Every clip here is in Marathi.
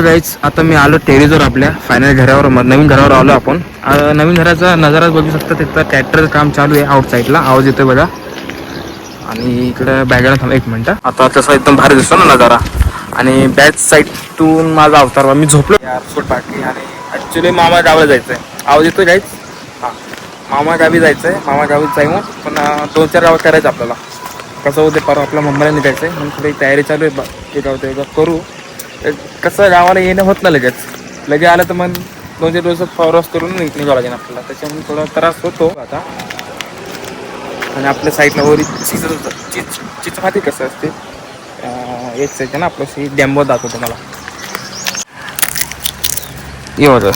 गाईच आता मी आलो टेरेसवर आपल्या फायनल घरावर नवीन घरावर आलो आपण. नवीन घराचा नजाराच बघू शकता तिथं ट्रॅक्टरचं काम चालू आहे आउट साईडला आवाज येतोय बघा. आणि इकडं बॅगला थांब एक मिनटं. आता तसा एकदम भारी दिसतो ना नजारा. आणि बॅक साईडतून माझा अवतार मी झोपलो. यार फुट आणि ॲक्च्युली मामा गावाला जायचं आहे आवाज येतोय गाईच हां. मामा गावी जायचं आहे मामा गावी जाऊन पण दोन चार गावात करायचं आपल्याला. कसं होते परवा आपल्या मुंबईला निघायचं आहे म्हणून थोडी तयारी चालू आहे. बा- ते गाव ते करू. कसं गावाला येणं होत नाही लगेच. लगे आलं तर मग दोन चार दिवस फॉरवर्स करून निघावं लागेल आपल्याला. त्याच्यामुळे थोडा त्रास होतो आता. आणि आपल्या साईडला वरी चीज चिच चिच माती कसं असते? अं, ना आपलं आपल्याशी डॅम्बो दाखवतो मला ये बघा.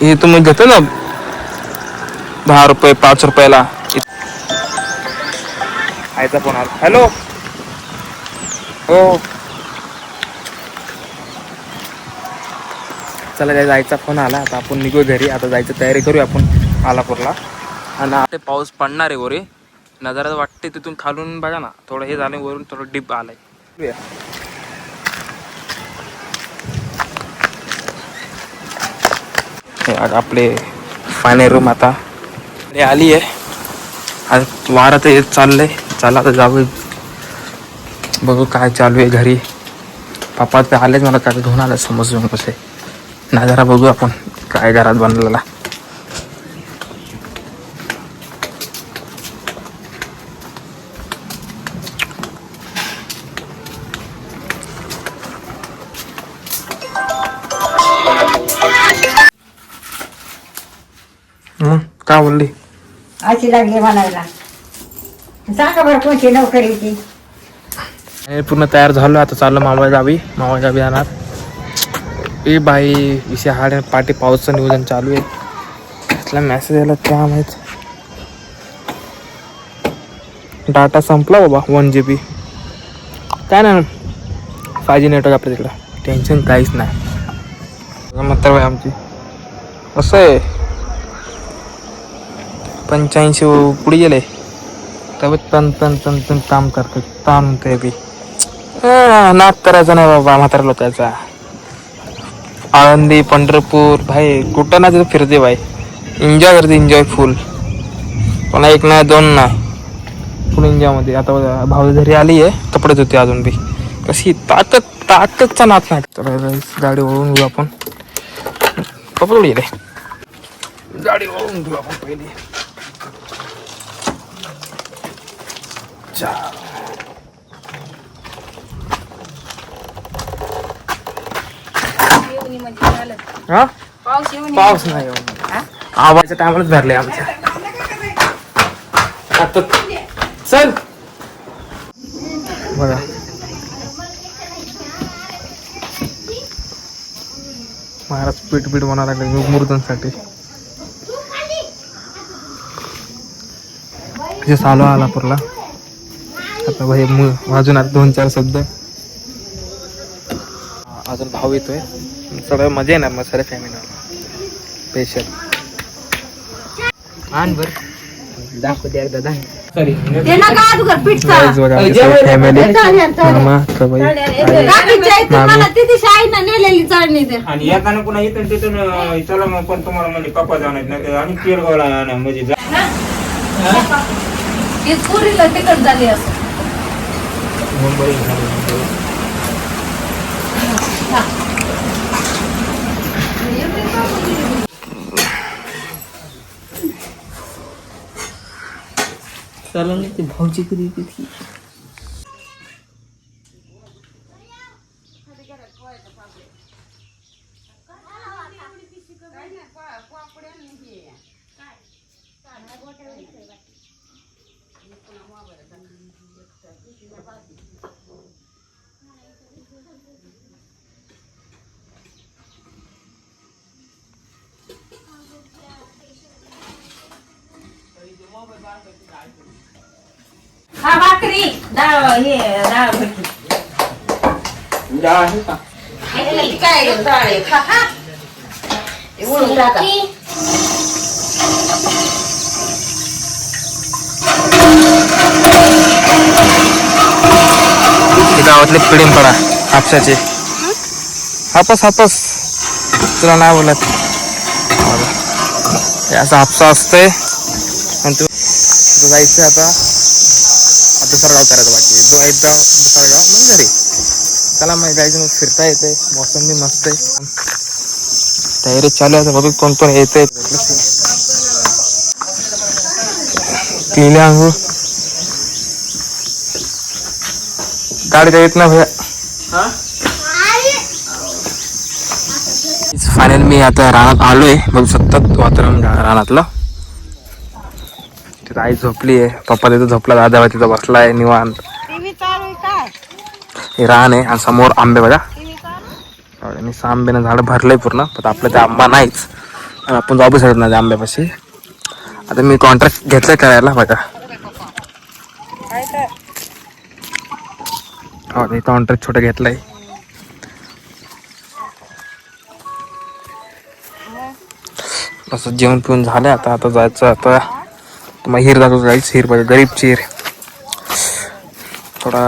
हे तुम्ही घेतो ना? दहा रुपये पाच रुपयाला. आयचा फोन आला. हॅलो हो. चला काय जायचा फोन आला. आता आपण निघू घरी. आता जायची तयारी करूया आपण आलापूरला. आणि आता पाऊस पडणार आहे वरे. नजारा वाटते तिथून खालून बघा ना. थोडं हे झालं वरून थोडं डिप आलंय. हे आपले फायनल रूम आता. हे आली आहे. आज वारा तर येत चाललंय. चला आता जाऊ बघू काय चालू आहे घरी. पप्पा ते आलेच मला काय घेऊन आलं समजून कसे. नजारा बघू आपण. काय घरात बनलेला. काय बोलली? अशी लागली म्हणायला. सांगा बरं कोणती नोकरीची? पूर्ण तयार झालो आता चाललो मामा गावी मामा गावी जाणार. ए बाई विषय हाड आहे, पाऊसचं पावसाचं नियोजन चालू आहे. त्यातला मेसेज आला त्या माहीत. डाटा संपला बाबा वन जी बी काय नाही फाय जी नेटवर्क आपल्या तिकडं. टेन्शन काहीच नाही मात्र बाई आमची. असं आहे. पंच्याऐंशी पुढे गेले. तब तन तन तन तन काम करतो ताण ते बी नाक करायचा नाही बाबा म्हातारा लोकांचा. आळंदी पंढरपूर भाई कुठं ना तिथं फिरते भाई. एन्जॉय करते एन्जॉय फुल पण एक नाही दोन नाही. फुल एन्जॉयमध्ये आता बघा, भाऊ घरी आली आहे कपडे धुते अजून बी. कशी ताकद ताकदचा नाच नाही. तर गाडी वळून घेऊ आपण. कपडे रे गाडी वळून घेऊ आपण पहिली. चार हा? पाऊस येऊन पाऊस नाही येऊन आवाजच्या टायमालाच भरले आमच्या. आता चल. बघा. महाराज पीठ पीठ बनवा लागले मुर्दांसाठी जे चालू आला पुरला. आता भाई अजून आता दोन चार शब्द. अजून भाव येतोय. सगळं मजा येणार मग सगळ्या फॅमिली स्पेशल आण बर दाखव द्या एकदा दाखव. सॉरी. फॅमिली. मामा सबाई आणि येताना पुन्हा इथून तिथून चला मग पण तुम्हाला म्हणजे पप्पा जाणार नाही तर आणि पिरगावला आणा, म्हणजे जा- ती पुरीला तिकट झाली असं चला नाही ते भाऊची कधी किती हा भाकरी. डाळ हे डाळ भरली डाळ आहे का? काय डाळ आहे. खा खा हे वळून टाका. गावातले पिढींपडा हापशाचे. हापस हापस. तुला नाही बोलत. असं हापसा असतंय. तुझं जायचं आता. आता गाव करायचं बाकी दो एकदा दुसरं गाव मग घरी. चला मग जायचं मग फिरता येते मौसम बी मस्त आहे. तयारी चालू आहे. बघू कोण कोण येते केले आंघोळ गाडी येत ना भैया. फायनल मी आता रानात आलोय. बघू शकतात वातावरण रानातलं. तिथं आई झोपली आहे. पप्पा तिथं झोपला दादा तिथं बसलाय निवांत. हे रान आहे आणि समोर आंबे बघा. आणि आंब्यानं झाड भरलंय पूर्ण पण आपलं ते आंबा नाहीच. आणि आपण जाऊ शकत नाही आंब्यापाशी. आता मी कॉन्ट्रॅक्ट घेतलंय करायला बघा. हो ते कॉन्ट्रॅक्ट छोटं घेतलंय. असं जेवण पिऊन झालं आता आता जायचं आता. मग हिर जातो जायचं हिर पाहिजे गरीब हिर थोडा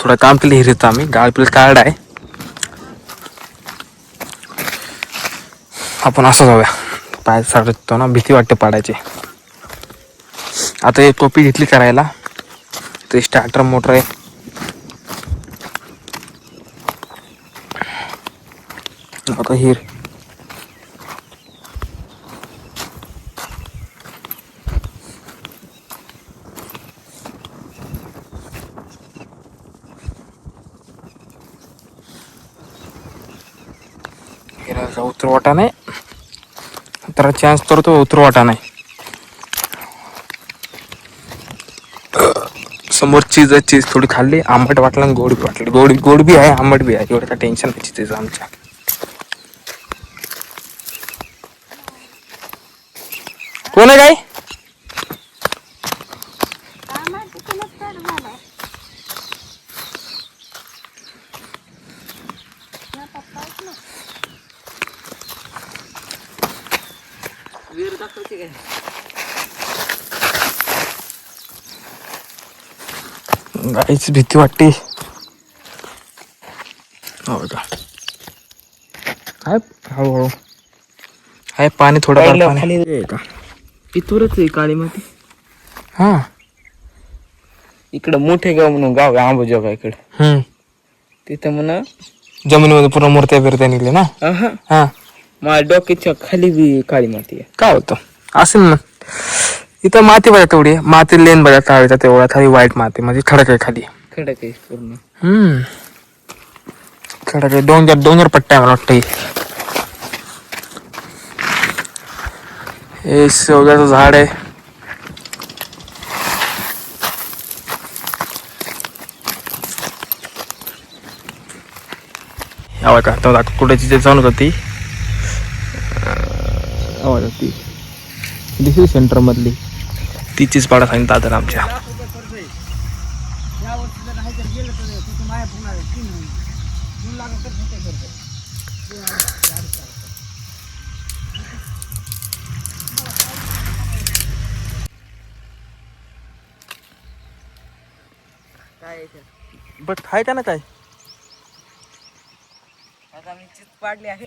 थोडं काम केलं हिरीचं आम्ही. गाळ पिल कार्ड आहे. आपण असं जाऊया. पाय साडतो ना भीती वाटते पाडायची. आता एक टोपी घेतली करायला. ते स्टार्टर मोटर आहे. आता हिर. हिराचा उतरवाटा नाही. तर चान्स तर तो उतरवाटा नाही. समोर चीज आहे चीज थोडी खाल्ली आंबट वाटलं आणि गोड बी वाटलं. गोड गोड बी आहे आंबट बी आहे. एवढं काय टेन्शन नाही चीज आमच्या. कोण आहे काय वीर दाखवते काय गाईची भीती वाटते हो हळूहळू हाय पाणी थोडं पाणी खाली- आहे आहे काळी माती हा इकडं मोठे गाव म्हणून गाव आहे आंबोजोगा इकडं हम्म तिथं म्हणा जमिनीमध्ये पूर्ण मूर्त्या बिरत्या निघले ना हा माझ्या डोक्याच्या खाली बी काळी माती आहे. काय होतं? असेल ना. इथं माती बघा तेवढी. आहे. माती लेन बघा काळीचा तेवढा खाली वाईट माती म्हणजे खडक आहे खाली. खडक आहे पूर्ण. हम्म. खडक आहे. डोंगर डोंगर पट्टा आहे मला वाटतं ही. हे शेवग्याचं झाड आहे. आवाज का तेव्हा कुठे तिथे जाऊन होती आवाज होती. दिसली सेंटर मधली. तिचीच पाडा सांगितलं दादा आमच्या. बट आहे का ना काय? आता मी चित पाडली आहे.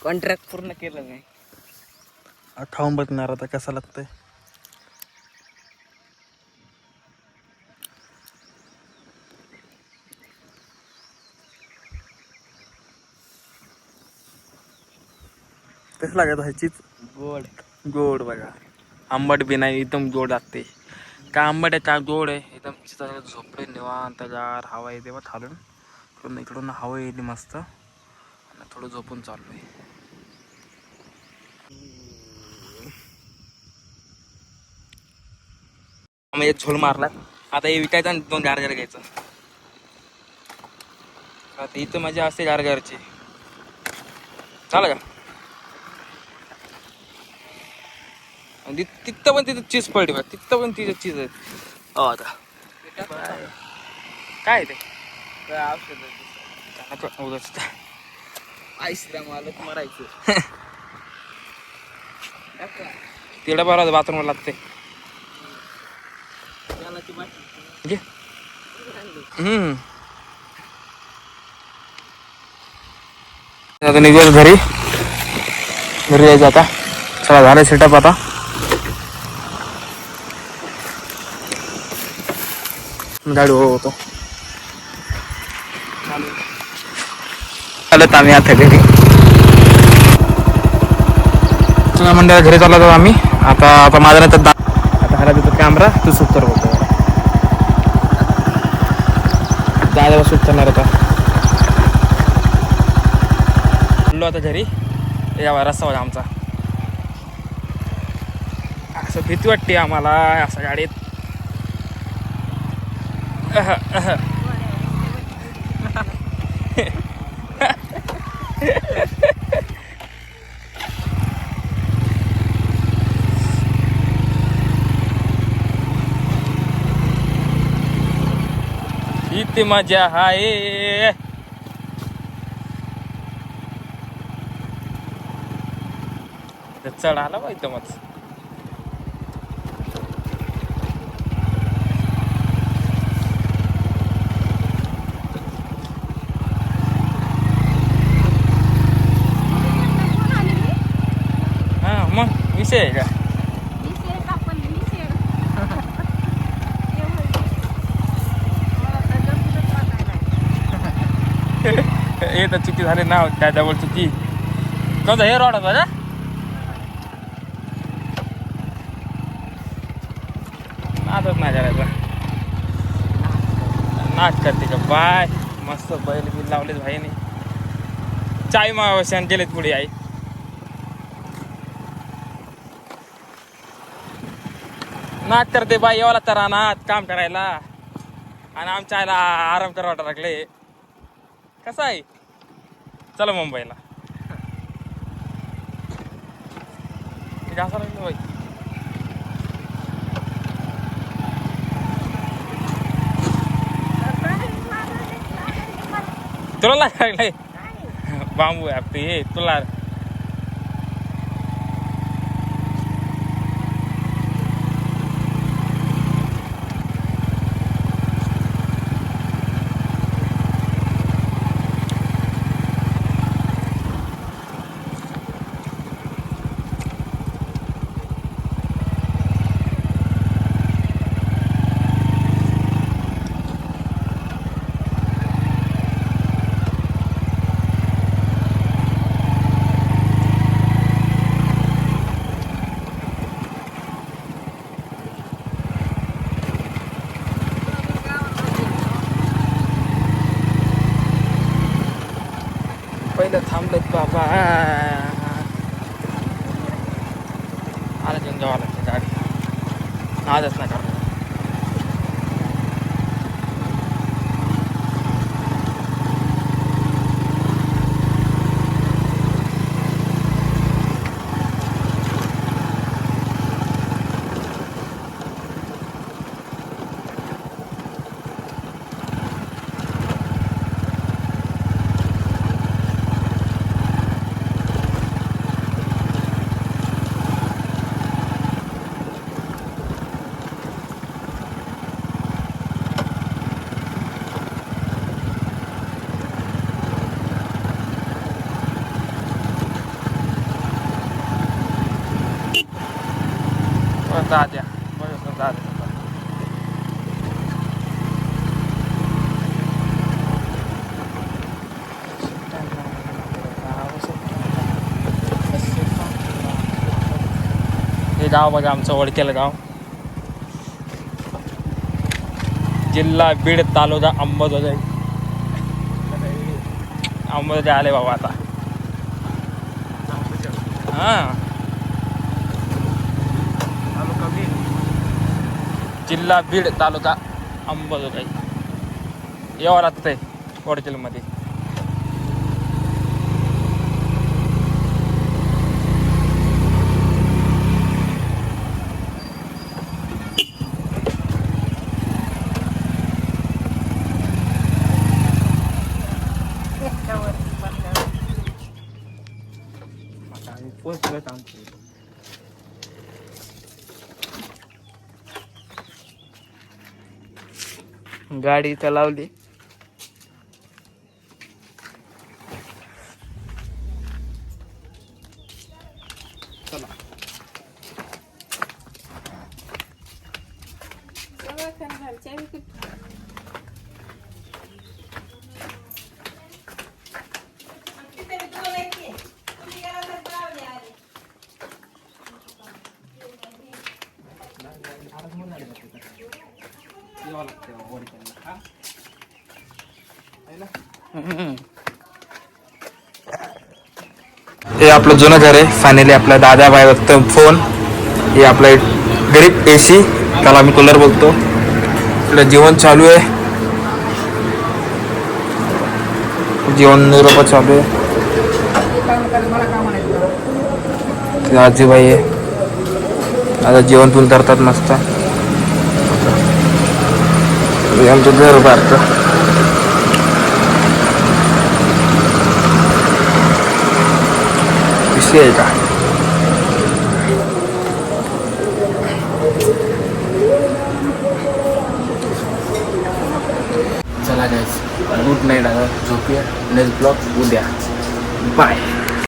कॉन्ट्रॅक्ट पूर्ण केलं नाही खाऊन बघणार आता कसं लागतंय. कसं लागत ह्याचीच? गोड. गोड बघा. आंबट बी नाही एकदम गोड लागते. काय आंबट आहे काय गोड आहे एकदम तिथं झोपडे निवांत गार हवा येते बघ खालून. इकडून इकडून हवा येते मस्त. आणि थोडं झोपून चाललोय. आम्ही एक झोल मारला आता हे विकायचं आणि दोन गार गार घ्यायचं. आता इथं मजा असते गार गारची झालं का? तिथं पण तिथं चीज पडली बघ. तिथं पण तिथं चीज आहे. हो आता. काय ते? औषध आलं तर मरायचं. तिकडे बरं बाथरूमला लागते आता निघूया घरी. घरी यायचं आता. चला झालं सेटअप आता. गाडी हो, होतो चालत आम्ही आता घरी. चला मंडळ घरी चालत आम्ही. आता आता माझा नाही तर आता हरा देतो कॅमेरा तू शूट होतो बघतो दादाला शूट करणार होता. बोललो आता घरी. यावा रस्ता होता आमचा. असं भीती वाटते आम्हाला असं गाडीत. किती मजा आहे. चढ आला बा एकदमच हा मग विषय आहे का हे तर चुकी झाली ना त्याच्यावर चुकी. कसं हे रॉड होता नाचत नाही करायचा. नाच करते का? बाय. मस्त बैल बिल लावलेत भाईने. चाय मावशान गेलेत पुढे आई. नाच करते बाई येवाला तर नाच काम करायला. आणि आमच्या आईला आराम करावा लागले. कसं आहे? चला मुंबईला. भाई लागलं बाई. तुला लागलाय. बांबू ॲप ते तुला तुला पहिलं थांबलेत बाबा आला घेऊन जावं लागतं गाडी आजच नाही करणार दाद्या बरोबर दाद्या हे गाव बघा आमचं ओळखेलं गाव. जिल्हा बीड तालुका अंबाजोगाई. अंबाजोगाई आले बाबा आता. हां. जिल्हा बीड तालुका अंबाजोगाई. यावं लागतं वडचलमध्ये आता आम्ही पोहोचलोच आमची. गाडी इथं लावली. हे आपलं जुनं घर आहे. फायनली आपला दादा बाय बघतो फोन हे आपलं गरीब ए सी त्याला आम्ही कूलर बोलतो. आपलं जेवण चालू आहे. जेवण निरोपा चालू आहे. ते आजीबाई आहे. आता जेवण पण करतात मस्त. आमचं घर भारतं विषय आहे चला गाईज गुड नाईट आता झोपूया नेक्स्ट ब्लॉग उद्या बाय